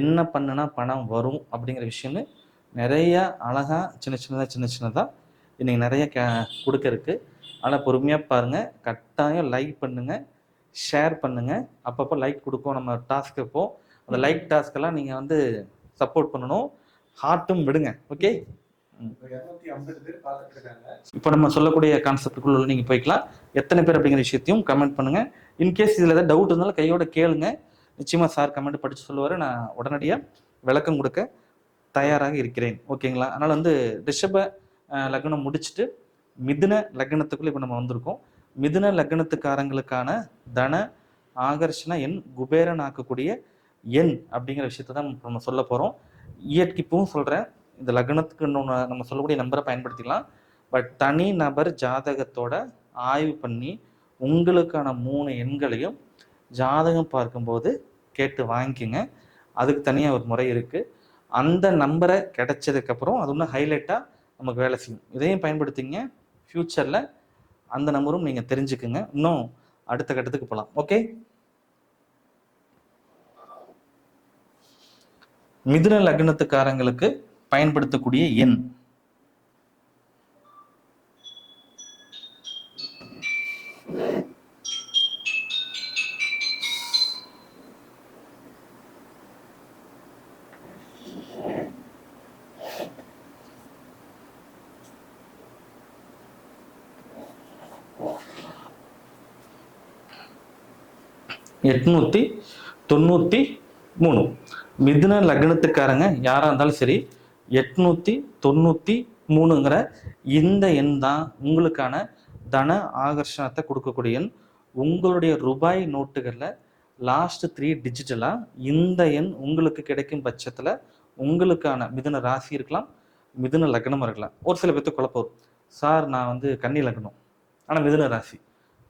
என்ன பண்ணுனா பணம் வரும் அப்படிங்கிற விஷயம்னு நிறைய அழகாக சின்ன சின்னதாக சின்ன சின்னதாக இன்னைக்கு நிறைய கே கொடுக்க இருக்கு. ஆனால் பொறுமையாக பாருங்கள் கட்டாயம் லைக் பண்ணுங்கள் ஷேர் பண்ணுங்கள் அப்பப்போ லைக் கொடுப்போம். நம்ம டாஸ்க் இப்போ அந்த லைக் டாஸ்க்கெல்லாம் நீங்கள் வந்து சப்போர்ட் பண்ணணும். ஹார்ட்டும் விடுங்க. ஓகே இப்போ நம்ம சொல்லக்கூடிய கான்செப்டுக்குள்ள நீங்கள் போய்க்கலாம். எத்தனை பேர் அப்படிங்கிற விஷயத்தையும் கமெண்ட் பண்ணுங்க. இன்கேஸ் இதில் ஏதாவது டவுட் இருந்தாலும் கையோட கேளுங்க. நிச்சயமாக சார் கமெண்ட் படித்து சொல்லுவார். நான் உடனடியாக விளக்கம் கொடுக்க தயாராக இருக்கிறேன். ஓகேங்களா? அதனால் வந்து ரிஷப லக்னம் முடிச்சுட்டு மிதுன லக்னத்துக்குள்ளே இப்போ நம்ம வந்திருக்கோம். மிதுன லக்னத்துக்காரங்களுக்கான தன ஆகர்ஷண எண் குபேரன் ஆக்கக்கூடிய எண் அப்படிங்கிற விஷயத்தை தான் நம்ம சொல்ல போகிறோம் இயற்கைப்பவும் சொல்கிறேன் இந்த லக்னத்துக்கு இன்னொன்று நம்ம சொல்லக்கூடிய நம்பரை பயன்படுத்திக்கலாம். பட் தனி நபர் ஜாதகத்தோட ஆய்வு பண்ணி உங்களுக்கான மூணு எண்களையும் ஜாதகம் பார்க்கும்போது கேட்டு வாங்கிக்கோங்க. அதுக்கு தனியாக ஒரு முறை இருக்குது அந்த நம்பரை கிடைச்சதுக்கப்புறம் அது ஒன்று ஹைலைட்டாக நமக்கு வேலை செய்யும். இதையும் பயன்படுத்திங்க. ஃப்யூச்சரில் அந்த நம்பரும் நீங்கள் தெரிஞ்சுக்குங்க. இன்னும் அடுத்த கட்டத்துக்கு போகலாம் ஓகே மிதுன லக்னத்துக்காரங்களுக்கு பயன்படுத்தக்கூடிய எண். எட்நூற்றி தொண்ணூற்றி மூணு. மிதுன லக்னத்துக்காரங்க யாராக இருந்தாலும் சரி எட்நூற்றி தொண்ணூற்றி மூணுங்கிற இந்த எண் தான் உங்களுக்கான தன ஆகர்ஷணத்தை கொடுக்கக்கூடிய எண். உங்களுடைய ரூபாய் நோட்டுகளில் லாஸ்ட் த்ரீ டிஜிட்டலாக இந்த எண் உங்களுக்கு கிடைக்கும் பட்சத்தில் உங்களுக்கான மிதுன ராசி இருக்கலாம் மிதுன லக்னம் இருக்கலாம். ஒரு சில பேர்த்து குழப்பம் சார் நான் வந்து கன்னி லக்னம். ஆனால் மிதுன ராசி.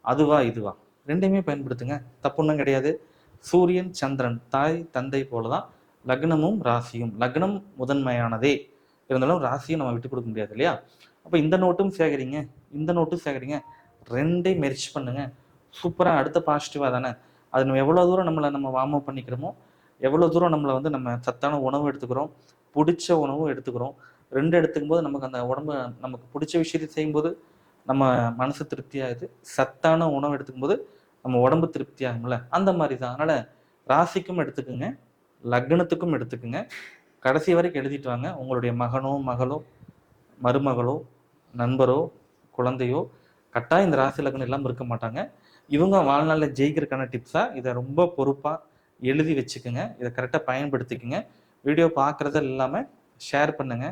அதுவா இதுவா? ரெண்டையுமே பயன்படுத்துங்க. தப்பு கிடையாது. சூரியன் சந்திரன் தாய் தந்தை போல தான் லக்னமும் ராசியும். லக்னம் முதன்மையானதே. இருந்தாலும் ராசியும் நம்ம விட்டு கொடுக்க முடியாது இல்லையா? அப்போ இந்த நோட்டும் சேகரிங்க. இந்த நோட்டும் சேகரிங்க. ரெண்டையும் மெர்ச் பண்ணுங்க. சூப்பராக அடுத்த பாசிட்டிவாக தானே? அது நம்ம எவ்வளோ தூரம் நம்மளை நம்ம வார்ம் அப் பண்ணிக்கிறோமோ எவ்வளோ தூரம் நம்மளை வந்து நம்ம சத்தான உணவு எடுத்துக்கிறோம் பிடிச்ச உணவும் எடுத்துக்கிறோம். ரெண்டு எடுத்துக்கும் போது நமக்கு அந்த உடம்பு நமக்கு பிடிச்ச விஷயத்தை செய்யும்போது நம்ம மனசு திருப்தியாகுது. சத்தான உணவு எடுத்துக்கும் போது நம்ம உடம்பு திருப்தி ஆகும்ல? அந்த மாதிரி தான் அதனால ராசிக்கும் எடுத்துக்குங்க லக்னத்துக்கும் எடுத்துக்குங்க. கடைசி வரைக்கும் எழுதிட்டு வாங்க. உங்களுடைய மகனோ மகளோ மருமகளோ நண்பரோ குழந்தையோ கட்டாயம் இந்த ராசி லக்னம் எல்லாம் இருக்க மாட்டாங்க. இவங்க வாழ்நாளில் ஜெயிக்கிறதுக்கான டிப்ஸாக இதை ரொம்ப பொறுப்பாக எழுதி வச்சுக்கோங்க. இதை கரெக்டாக பயன்படுத்திக்கோங்க. வீடியோ பார்க்குறது இல்லாமல் ஷேர் பண்ணுங்க.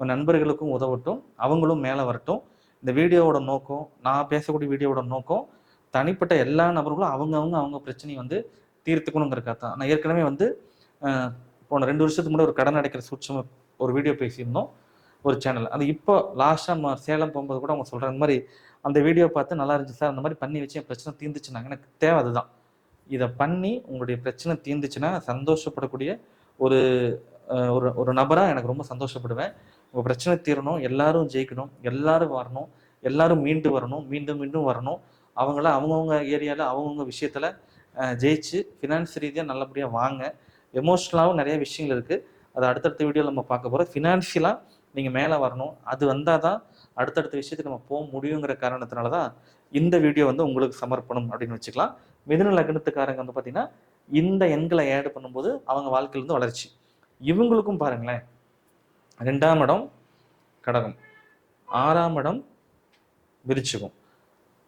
உங்கள் நண்பர்களுக்கும் உதவட்டும். அவங்களும் மேலே வரட்டும். இந்த வீடியோவோட நோக்கம் நான் பேசக்கூடிய வீடியோவோட நோக்கம் தனிப்பட்ட எல்லா நபர்களும் அவங்கவுங்க அவங்க பிரச்சனையை வந்து தீர்த்துக்கணுங்கிறக்காக தான். நான் ஏற்கனவே வந்து போன ரெண்டு வருஷத்துக்கு முன்னாடி ஒரு கடன் அடைக்கிற சூட்சம ஒரு வீடியோ பேசியிருந்தோம் ஒரு சேனல் அது இப்போ லாஸ்ட்டாக நம்ம சேலம் போகும்போது கூட அவங்க சொல்கிற மாதிரி அந்த வீடியோ பார்த்து நல்லா இருந்துச்சு சார் அந்த மாதிரி பண்ணி வச்சு என் பிரச்சனை தீர்ந்துச்சுனாங்க எனக்கு தேவை அதுதான். இதை பண்ணி உங்களுடைய பிரச்சனை தீர்ந்துச்சுன்னா சந்தோஷப்படக்கூடிய ஒரு ஒரு ஒரு நபராக எனக்கு ரொம்ப சந்தோஷப்படுவேன். உங்கள் பிரச்சனை தீரணும் எல்லாரும் ஜெயிக்கணும் எல்லாரும் வரணும் எல்லாரும் மீண்டு வரணும் மீண்டும் மீண்டும் வரணும். அவங்களாம் அவங்கவுங்க ஏரியாவில் அவங்கவுங்க விஷயத்தில் ஜெயிச்சு ஃபினான்ஸ் ரீதியாக நல்லபடியாக வாங்க. எமோஷ்னலாகவும் நிறைய விஷயங்கள் இருக்குது அது அடுத்தடுத்த வீடியோவில் நம்ம பார்க்க போகிறோம் ஃபினான்ஷியலாக நீங்கள் மேலே வரணும். அது வந்தால் தான் அடுத்தடுத்த விஷயத்துக்கு நம்ம போக முடியுங்கிற காரணத்தினால தான் இந்த வீடியோ வந்து உங்களுக்கு சமர்ப்பணம் அப்படின்னு வச்சுக்கலாம். மிதுன லக்னத்துக்காரங்க வந்து பார்த்திங்கன்னா இந்த எண்களை ஆட் பண்ணும்போது அவங்க வாழ்க்கையிலேருந்து வளர்ச்சி. இவங்களுக்கும் பாருங்களேன். ரெண்டாம் இடம் கடகம். ஆறாம் இடம் விருச்சிகம்.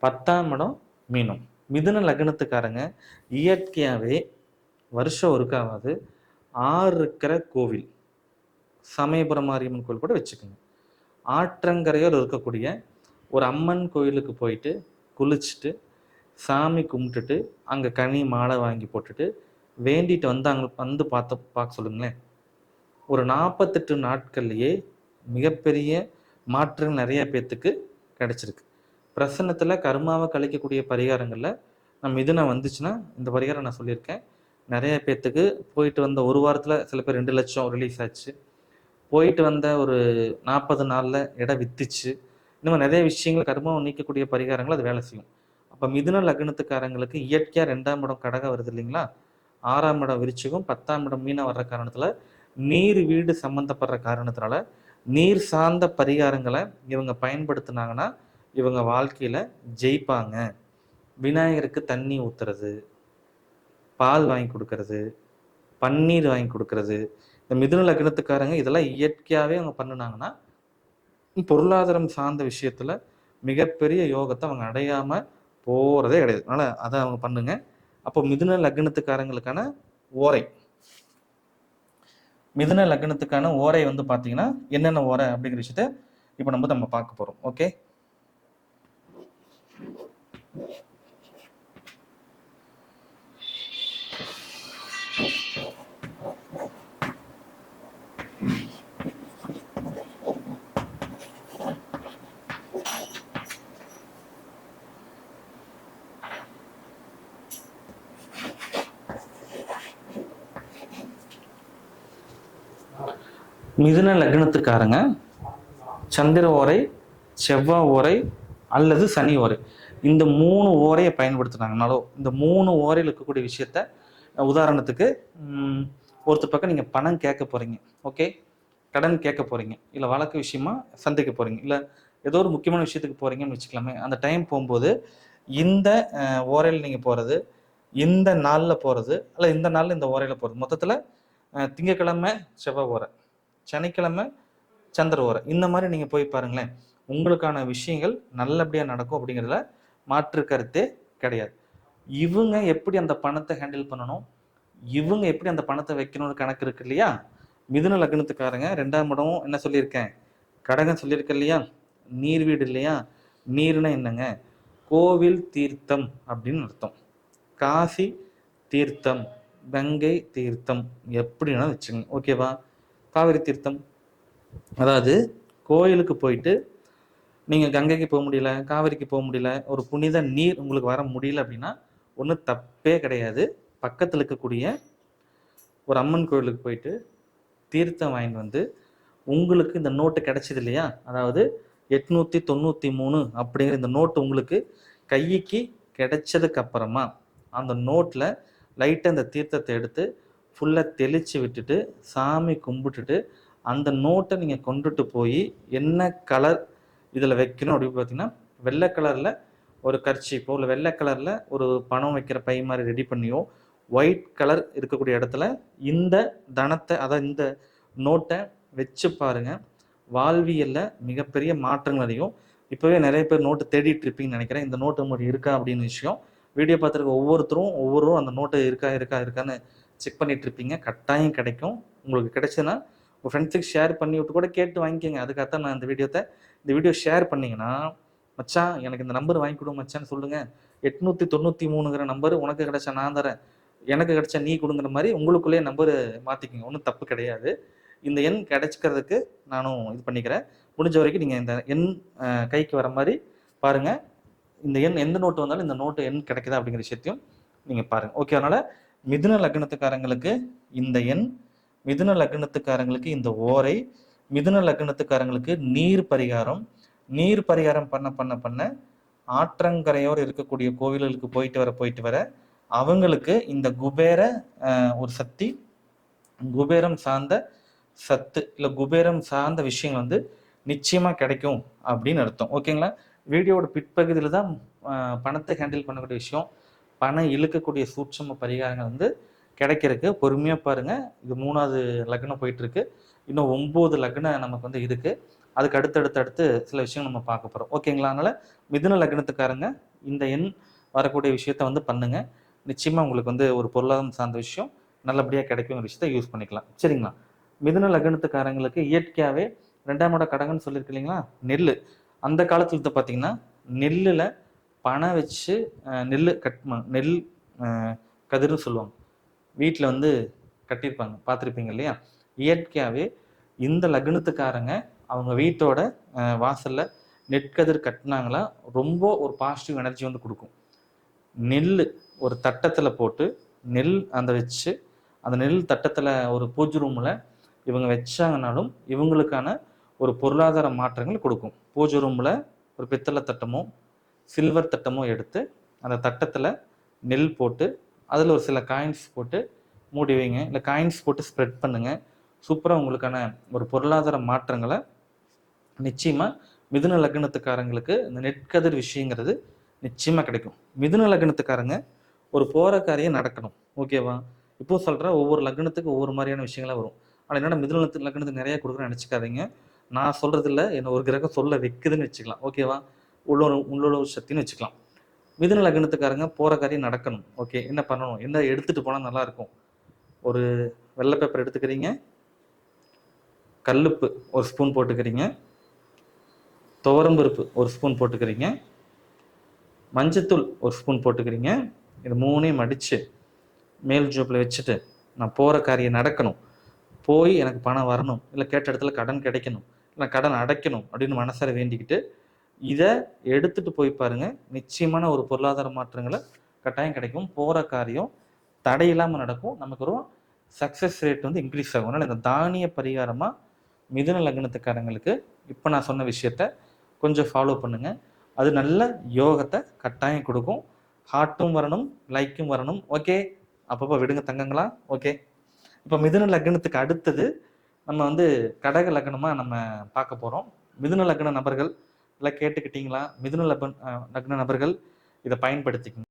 பத்தாம் இடம் மீனம். மிதுன லக்னத்துக்காரங்க. இயற்கையாகவே வருஷம் ஒருக்காவது. ஆறு இருக்கிற கோவில். சமயபுரம் மாரியம்மன் கோவில் கூட வச்சுக்கோங்க. ஆற்றங்கரையோர் இருக்கக்கூடிய ஒரு அம்மன் கோயிலுக்கு போயிட்டு குளிச்சுட்டு சாமி கும்பிட்டுட்டு அங்கே கனி மாலை வாங்கி போட்டுட்டு வேண்டிட்டு வந்து அங்கே வந்து பார்த்து பார்க்க சொல்லுங்களேன். ஒரு நாற்பத்தெட்டு நாட்கள்லேயே மிகப்பெரிய மாற்றம் நிறைய பேர்த்துக்கு கிடச்சிருக்கு. பிரசன்னத்தில் கர்மாவை கழிக்கக்கூடிய பரிகாரங்களில் நம்ம மிதுனை வந்துச்சுன்னா இந்த பரிகாரம் நான் சொல்லியிருக்கேன். நிறைய பேர்த்துக்கு போயிட்டு வந்த ஒரு வாரத்தில் சில பேர் ரெண்டு லட்சம் ரிலீஸ் ஆச்சு. போயிட்டு வந்த ஒரு நாற்பது நாளில் இடம் வித்துச்சு. இந்த மாதிரி நிறைய விஷயங்கள் கர்மாவை நீக்கக்கூடிய பரிகாரங்கள் அது வேலை செய்யும். அப்போ மிதுன லக்னத்துக்காரங்களுக்கு இயற்கையாக ரெண்டாம் இடம் கடகம் வருது இல்லைங்களா? ஆறாம் இடம் விரிச்சிக்கும் பத்தாம் இடம் மீனாக வர்ற காரணத்தில் நீர் வீடு சம்மந்தப்படுற காரணத்தினால நீர் சார்ந்த பரிகாரங்களை இவங்க பயன்படுத்தினாங்கன்னா இவங்க வாழ்க்கையில் ஜெயிப்பாங்க. விநாயகருக்கு தண்ணி ஊத்துறது பால் வாங்கி கொடுக்கறது பன்னீர் வாங்கி கொடுக்கறது இந்த மிதுன லக்னத்துக்காரங்க இதெல்லாம் இயற்கையாகவே அவங்க பண்ணுனாங்கன்னா பொருளாதாரம் சார்ந்த விஷயத்துல மிகப்பெரிய யோகத்தை அவங்க அடையாம போறதே கிடையாது. அதனால அதை அவங்க பண்ணுங்க. அப்போ மிதுன லக்னத்துக்காரங்களுக்கான ஓரை. மிதுன லக்னத்துக்கான ஓரை வந்து பார்த்தீங்கன்னா என்னென்ன ஓரை அப்படிங்கிற விஷயத்த இப்போ நம்ம நம்ம பார்க்க போகிறோம் ஓகே? மிதுன லக்னத்துக்காரங்க. சந்திர ஓரை செவ்வாய் ஓரை அல்லது சனி ஓரை. இந்த மூணு ஓரையை பயன்படுத்துனாங்கனாலோ இந்த மூணு ஓரையில் இருக்கக்கூடிய விஷயத்த உதாரணத்துக்கு ஒருத்தர் பக்கம் நீங்கள் பணம் கேட்க போகிறீங்க ஓகே? கடன் கேட்க போகிறீங்க இல்லை வழக்கு விஷயமா சந்திக்க போகிறீங்க இல்லை ஏதோ ஒரு முக்கியமான விஷயத்துக்கு போகிறீங்கன்னு வச்சுக்கலாமே. அந்த டைம் போகும்போது இந்த ஓரையில் நீங்கள் போகிறது இந்த நாளில் போகிறது இல்லை இந்த நாளில் இந்த ஓரையில் போகிறது மொத்தத்தில் திங்கக்கிழமை செவ்வாய் ஓரை. சனிக்கிழமை சந்திர ஓரை இந்த மாதிரி நீங்கள் போய் பாருங்களேன். உங்களுக்கான விஷயங்கள் நல்லபடியாக நடக்கும் அப்படிங்கிறதுல மாற்று கருத்தே கிடையாது. இவங்க எப்படி அந்த பணத்தை ஹேண்டில் பண்ணணும்? இவங்க எப்படி அந்த பணத்தை வைக்கணும்னு கணக்கு இருக்கு இல்லையா? மிதுன லக்னத்துக்காரங்க ரெண்டாம் இடம் என்ன சொல்லியிருக்கேன்? கடகம் சொல்லியிருக்கேன் இல்லையா? நீர் வீடு இல்லையா? நீர்னா என்னங்க? கோவில் தீர்த்தம் அப்படின்னு அர்த்தம். காசி தீர்த்தம் கங்கை தீர்த்தம் எப்படின்னா வச்சுங்க ஓகேவா? காவிரி தீர்த்தம். அதாவது கோயிலுக்கு போயிட்டு நீங்கள் கங்கைக்கு போக முடியல காவிரிக்கு போக முடியல ஒரு புனித நீர் உங்களுக்கு வர முடியல அப்படின்னா ஒன்றும் தப்பே கிடையாது. பக்கத்தில் இருக்கக்கூடிய ஒரு அம்மன் கோயிலுக்கு போயிட்டு தீர்த்தம் வாங்கிட்டு வந்து உங்களுக்கு இந்த நோட்டு கிடைச்சிது இல்லையா? அதாவது எட்நூற்றி தொண்ணூற்றி மூணு அப்படிங்கிற இந்த நோட்டு உங்களுக்கு கைக்கு கிடைச்சதுக்கு அப்புறமா அந்த நோட்டில் லைட்டாக அந்த தீர்த்தத்தை எடுத்து ஃபுல்லாக தெளித்து விட்டுட்டு சாமி கும்பிட்டுட்டு அந்த நோட்டை நீங்கள் கொண்டுட்டு போய் என்ன கலர் இதில் வைக்கணும் அப்படின்னு பார்த்தீங்கன்னா வெள்ளை கலரில் ஒரு கர்ச்சிப்போ இல்லை வெள்ளை கலரில் ஒரு பணம் வைக்கிற பை மாதிரி ரெடி பண்ணியோ ஒயிட் கலர் இருக்கக்கூடிய இடத்துல இந்த தனத்தை அதாவது இந்த நோட்டை வச்சு பாருங்க. வாழ்வியலில் மிகப்பெரிய மாற்றங்கள் அடையும். இப்போவே நிறைய பேர் நோட்டு தேடிட்டு இருப்பீங்கன்னு நினைக்கிறேன். இந்த நோட்டு உங்களுக்கு இருக்கா அப்படின்னு விஷயம். வீடியோ பார்த்துருக்க ஒவ்வொருத்தரும் ஒவ்வொரு அந்த நோட்டு இருக்கா இருக்கா இருக்கான்னு செக் பண்ணிட்டு இருப்பீங்க. கட்டாயம் கிடைக்கும். உங்களுக்கு கிடைச்சுன்னா உங்கள் ஃப்ரெண்ட்ஸுக்கு ஷேர் பண்ணி விட்டு கூட கேட்டு வாங்கிக்கோங்க. அதுக்காகத்தான் நான் இந்த வீடியோத்தை இந்த வீடியோ ஷேர் பண்ணிங்கன்னா மச்சான் எனக்கு இந்த நம்பர் வாங்கி கொடு மச்சான்னு சொல்லுங்கள் எட்நூற்றி தொண்ணூற்றி மூணுங்கிற நம்பர் உனக்கு கிடைச்சா நான் தரேன். எனக்கு கிடைச்சா நீ கொடுங்கிற மாதிரி உங்களுக்குள்ளேயே நம்பர் மாற்றிக்கோங்க ஒன்றும் தப்பு கிடையாது. இந்த எண் கிடைச்சிக்கிறதுக்கு நானும் இது பண்ணிக்கிறேன். முடிஞ்ச வரைக்கும் நீங்கள் இந்த எண் கைக்கு வர மாதிரி பாருங்கள் இந்த எண் எந்த நோட்டு வந்தாலும் இந்த நோட்டு எண் கிடைக்குதா அப்படிங்கிற விஷயத்தையும் நீங்கள் பாருங்கள் ஓகே அதனால் மிதுன லக்னத்துக்காரங்களுக்கு இந்த எண் மிதுன லக்னத்துக்காரங்களுக்கு இந்த ஓரை மிதுன லக்னத்துக்காரங்களுக்கு நீர் பரிகாரம். நீர் பரிகாரம் பண்ண பண்ண பண்ண ஆற்றங்கரையோடு இருக்கக்கூடிய கோவில்களுக்கு போயிட்டு வர போயிட்டு வர அவங்களுக்கு இந்த குபேர ஒரு சக்தி குபேரம் சார்ந்த சத்து இல்லை குபேரம் சார்ந்த விஷயங்கள் வந்து நிச்சயமாக கிடைக்கும் அப்படின்னு அர்த்தம். ஓகேங்களா? வீடியோவோட பிற்பகுதியில் தான் பணத்தை ஹேண்டில் பண்ணக்கூடிய விஷயம். பணம் இழுக்கக்கூடிய சூட்சம பரிகாரங்கள் வந்து கிடைக்கிறதுக்கு. பொறுமையாக பாருங்க. இது மூணாவது லக்னம் போயிட்டு இருக்கு இன்னும் ஒம்பது லக்னம் நமக்கு வந்து இருக்கு. அதுக்கு அடுத்தடுத்து அடுத்து சில விஷயங்கள் நம்ம பார்க்க போகிறோம் ஓகேங்களா? அதனால மிதுன லக்னத்துக்காரங்க இந்த எண் வரக்கூடிய விஷயத்த வந்து பண்ணுங்க. நிச்சயமா உங்களுக்கு வந்து ஒரு பொருளாதாரம் சார்ந்த விஷயம் நல்லபடியாக கிடைக்குங்கிற விஷயத்த யூஸ் பண்ணிக்கலாம். சரிங்களா? மிதுன லக்னத்துக்காரங்களுக்கு இயற்கையாகவே ரெண்டாம் இட கடகன்னு சொல்லியிருக்கு இல்லைங்களா? நெல் அந்த காலத்துல பார்த்தீங்கன்னா நெல்லில் பணம் வச்சு நெல் கட் நெல் கதிர்னு சொல்லுவாங்க. வீட்டில் வந்து கட்டியிருப்பாங்க. பார்த்துருப்பீங்க இல்லையா? இயற்கையாகவே இந்த லக்னத்துக்காரங்க அவங்க வீட்டோட வாசலில் நெற்கதிர் கட்டினாங்களா ரொம்ப ஒரு பாசிட்டிவ் எனர்ஜி வந்து கொடுக்கும். நெல் ஒரு தட்டத்தில் போட்டு நெல் அந்த வச்சு அந்த நெல் தட்டத்தில் ஒரு பூஜை ரூமில் இவங்க வச்சாங்கனாலும் இவங்களுக்கான ஒரு பொருளாதார மாற்றங்கள் கொடுக்கும். பூஜை ரூமில் ஒரு பித்தளை தட்டமோ சில்வர் தட்டமும் எடுத்து அந்த தட்டத்தில் நெல் போட்டு அதில் ஒரு சில காயின்ஸ் போட்டு மூடி வைங்க. இல்லை காயின்ஸ் போட்டு ஸ்ப்ரெட் பண்ணுங்கள் சூப்பராக உங்களுக்கான ஒரு பொருளாதார மாற்றங்களை நிச்சயமாக மிதுன லக்னத்துக்காரங்களுக்கு இந்த நெற்கதிர் விஷயங்கிறது நிச்சயமாக கிடைக்கும். மிதுன லக்னத்துக்காரங்க ஒரு போகிற காரியம் நடக்கணும் ஓகேவா இப்போ சொல்கிற ஒவ்வொரு லக்னத்துக்கு ஒவ்வொரு மாதிரியான விஷயங்களாக வரும். ஆனால் என்னென்ன மிதுன லக்னத்துக்கு நிறையா கொடுக்குறேன்னு நினச்சிக்காதீங்க. நான் சொல்கிறதில்ல என்ன ஒரு கிரகம் சொல்ல வைக்குதுன்னு வச்சுக்கலாம். ஓகேவா உள்ளுணர் உள்ளூர் சக்தின்னு வச்சுக்கலாம். மிதுன லக்னத்துக்காரங்க போகிற காரியம் நடக்கணும். ஓகே என்ன பண்ணணும்? என்ன எடுத்துகிட்டு போனால் நல்லாயிருக்கும் ஒரு வெள்ளை பேப்பர் எடுத்துக்கிறீங்க. கல்லுப்பு ஒரு ஸ்பூன் போட்டுக்கிறீங்க. துவரம்பருப்பு ஒரு ஸ்பூன் போட்டுக்கிறீங்க. மஞ்சத்தூள் ஒரு ஸ்பூன் போட்டுக்கிறீங்க. இது மூணையும் அடித்து மேல் ஜோப்பில் வச்சுட்டு நான் போகிற காரியம் நடக்கணும். போய் எனக்கு பணம் வரணும். இல்லை கேட்ட இடத்துல கடன் கிடைக்கணும். இல்லை கடன் அடைக்கணும் அப்படின்னு மனசார வேண்டிக்கிட்டு இதை எடுத்துட்டு போய் பாருங்க. நிச்சயமான ஒரு பொருளாதார மாற்றங்களை கட்டாயம் கிடைக்கும். போகிற காரியம் தடையில்லாமல் நடக்கும். நமக்கு ஒரு சக்ஸஸ் ரேட் வந்து இன்க்ரீஸ் ஆகும். அதனால் இந்த தானிய பரிகாரமாக மிதுன லக்னத்துக்காரங்களுக்கு இப்போ நான் சொன்ன விஷயத்த கொஞ்சம் ஃபாலோ பண்ணுங்கள் அது நல்ல யோகத்தை கட்டாயம் கொடுக்கும். ஹார்ட்டும் வரணும் லைக்கும் வரணும். ஓகே அப்பப்போ விடுங்க தங்கங்களா? ஓகே இப்போ மிதுன லக்னத்துக்கு அடுத்தது நம்ம வந்து கடக லக்னமாக நம்ம பார்க்க போகிறோம் மிதுன லக்ன நபர்கள் எல்லாம் கேட்டுக்கிட்டீங்களா? மிதுன லபன் நக்ன நபர்கள் இதை பயன்படுத்திக்கணும்.